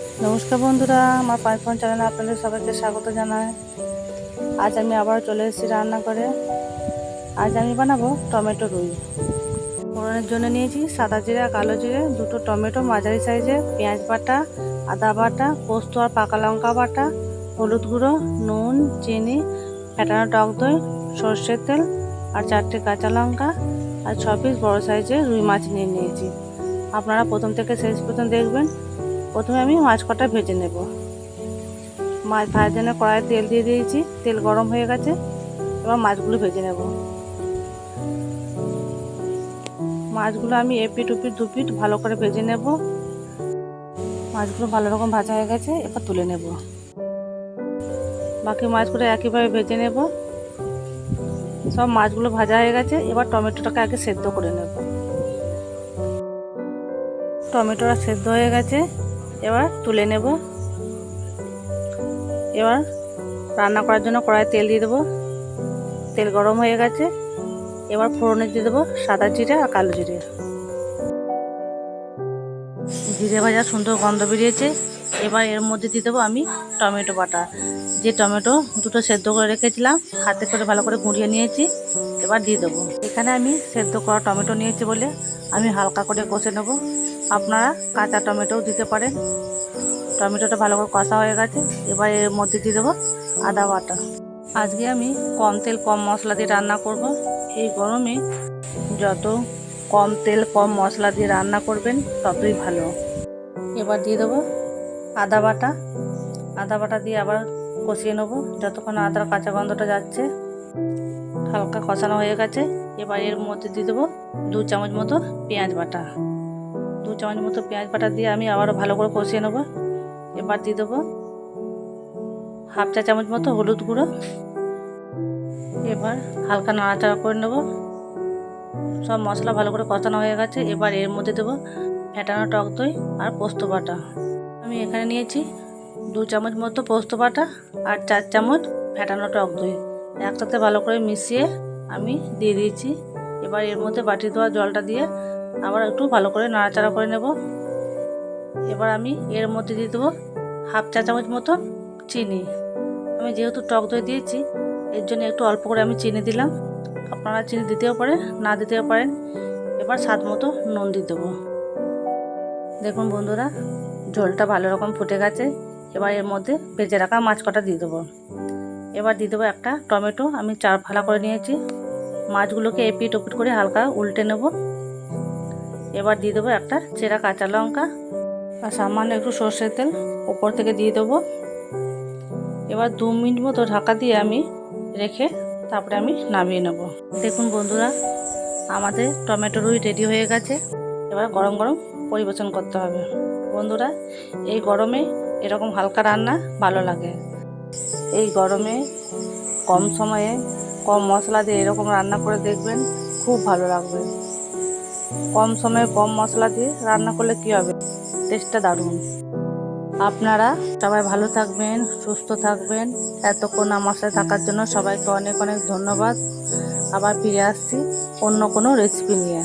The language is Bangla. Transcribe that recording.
নমস্কার বন্ধুরা, আমার পাঁচপন চ্যানেলে আপনাদের সবাইকে স্বাগত জানাই। আজ আমি আবার চলে এসেছি রান্না করে আজ আমি বানাবো টমেটো রুই। ফোড়নের জন্য নিয়েছি সাদা জিরা, কালো জিরে, দুটো টমেটো মাঝারি সাইজে, পেঁয়াজ বাটা, আদা বাটা, পোস্ত আর পাকা লঙ্কা বাটা, হলুদ গুঁড়ো, নুন, চিনি, ফেটানো টক দই, সর্ষের তেল আর চারটে কাঁচা লঙ্কা আর ছ পিস বড়ো সাইজে রুই মাছ নিয়ে নিয়েছি। আপনারা প্রথম থেকে শেষ পর্যন্ত দেখবেন। প্রথমে আমি মাছ কটা ভেজে নেব। মাছ ভাজার জন্য কড়াইয়ে তেল দিয়ে দিয়েছি, তেল গরম হয়ে গেছে, এবার মাছগুলো ভেজে নেব। মাছগুলো আমি এপিট উপিট দুপিট ভালো করে ভেজে নেব। মাছগুলো ভালো রকম ভাজা হয়ে গেছে, এবার তুলে নেব। বাকি মাছগুলো একইভাবে ভেজে নেব। সব মাছগুলো ভাজা হয়ে গেছে, এবার টমেটোটাকে আগে সেদ্ধ করে নেব। টমেটোটা সেদ্ধ হয়ে গেছে এবার তুলে নেব। এবার রান্না করার জন্য কড়াই তেল দিয়ে দেবো। তেল গরম হয়ে গেছে। এবার ফোড়নে দিয়ে দেবো সাদা জিরে আর কালো জিরে। জিরে ভাজা সুন্দর গন্ধ বেরিয়েছে। এবার এর মধ্যে দিয়ে দেবো আমি টমেটো বাটা। যে টমেটো দুটো সেদ্ধ করে রেখেছিলাম, হাতে করে ভালো করে গুঁড়িয়ে নিয়েছি, এবার দিয়ে দেবো। এখানে আমি সেদ্ধ করা টমেটো নিয়েছি বলে আমি হালকা করে কষে নেব। আপনারা কাঁচা টমেটোও দিতে পারেন। টমেটোটা ভালো করে কষা হয়ে গেছে। এবার এর মধ্যে দিয়ে দেবো আদা বাটা। আজকে আমি কম তেল, কম মশলা দিয়ে রান্না করব। এই গরমে যত কম তেল, কম মশলা দিয়ে রান্না করবেন, ততই ভালো। এবার দিয়ে দেবো আদা বাটা। আদা বাটা দিয়ে আবার কষিয়ে নেব। যতক্ষণ আদার কাঁচা গন্ধটা যাচ্ছে, হালকা কষানো হয়ে গেছে। এবার এর মধ্যে দিয়ে দেবো দু চামচ মতো পেঁয়াজ বাটা। দু চামচ মতো পেঁয়াজ বাটা দিয়ে আমি আবারও ভালো করে কষিয়ে নেব। এবার দিয়ে দেবো হাফ চা চামচ মতো হলুদ গুঁড়ো। এবার হালকা নাড়াচাড়া করে নেব। সব মশলা ভালো করে কষানো হয়ে গেছে। এবার এর মধ্যে দেবো ফেটানো টক দই আর পোস্ত বাটা। আমি এখানে নিয়েছি দু চামচ মতো পোস্ত বাটা আর চার চামচ ফেটানো টক দই। একসাথে ভালো করে মিশিয়ে আমি দিয়ে দিয়েছি। এবার এর মধ্যে বাটি দেওয়া জলটা দিয়ে আবার একটু ভালো করে নাড়াচাড়া করে নেব। এবার আমি এর মধ্যে দিয়ে দেবো হাফ চা চামচ মতো চিনি। আমি যেহেতু টক দই দিয়েছি, এর জন্য একটু অল্প করে আমি চিনি দিলাম। আপনারা চিনি দিতেও পারেন, না দিতেও পারেন। এবার স্বাদ মতো নুন দিয়ে দেবো। দেখুন বন্ধুরা, ঝোলটা ভালো রকম ফুটে গেছে। এবার এর মধ্যে ভেজে রাখা মাছ কটা দিয়ে দেবো। এবার দিয়ে দেবো একটা টমেটো। আমি চার ফালা করে নিয়েছি। মাছগুলোকে এপিট ওপিট করে হালকা উল্টে নেব। এবার দিয়ে দেবো একটা চেরা কাঁচা লঙ্কা আর সামান্য একটু সর্ষের তেল, ওপর থেকে দিয়ে দেবো। এবার দু মিনিট মতো ঢাকা দিয়ে আমি রেখে তারপরে আমি নামিয়ে নেব। দেখুন বন্ধুরা, আমাদের টমেটো রুই রেডি হয়ে গেছে। এবার গরম গরম পরিবেশন করতে হবে। বন্ধুরা, এই গরমে এরকম হালকা রান্না ভালো লাগে। এই গরমে কম সময়ে কম মশলা দিয়ে এরকম রান্না করে দেখবেন খুব ভালো লাগবে। কম সময়ে কম মশলা দিয়ে রান্না করলে কী হবে? টেস্টটা দারুণ। আপনারা সবাই ভালো থাকবেন, সুস্থ থাকবেন। এতক্ষণ আমার সাথে থাকার জন্য সবাইকে অনেক অনেক ধন্যবাদ। আবার ফিরে আসছি অন্য কোনো রেসিপি নিয়ে।